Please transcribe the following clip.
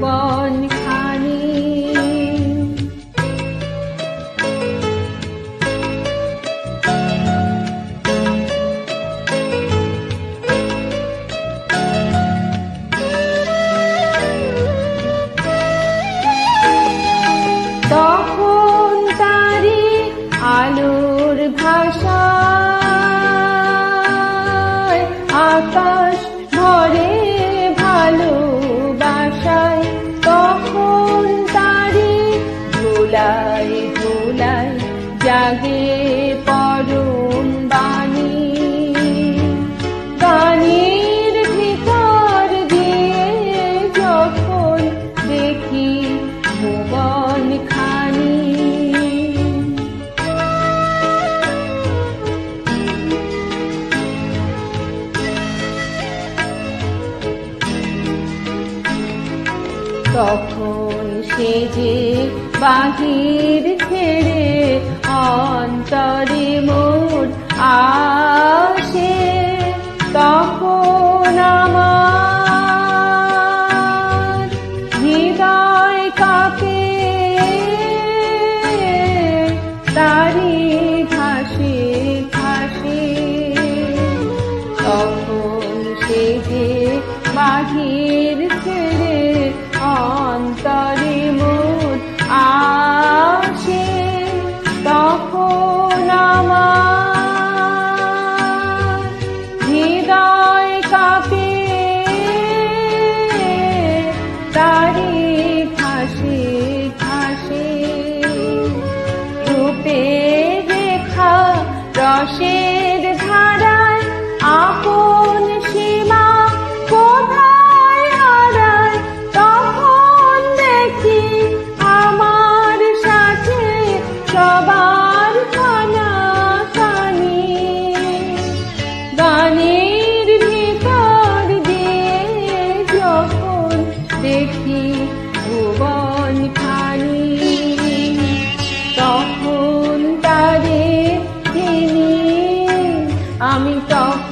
ভুবন খানি তখন তারি আলোর ভাষায় ধুলাই ধুলাই জাগে পরুন বাণী। গানের ভিতর দিয়ে যখন দেখি ভুবন তখন সে যে বাহির ছেড়ে অন্তরে মোর আসে, তখন আমার হৃদয় কাঁপে। তারি ঘাসে ঘাসে তখন সে যে বাহির রসের ধারায় আপন সীমা কোথায় হারায়? তখন দেখি আমার সাথে সবার খানি গানের ভিতর দিয়ে যখন দেখি ভুবন খানি আমি তখন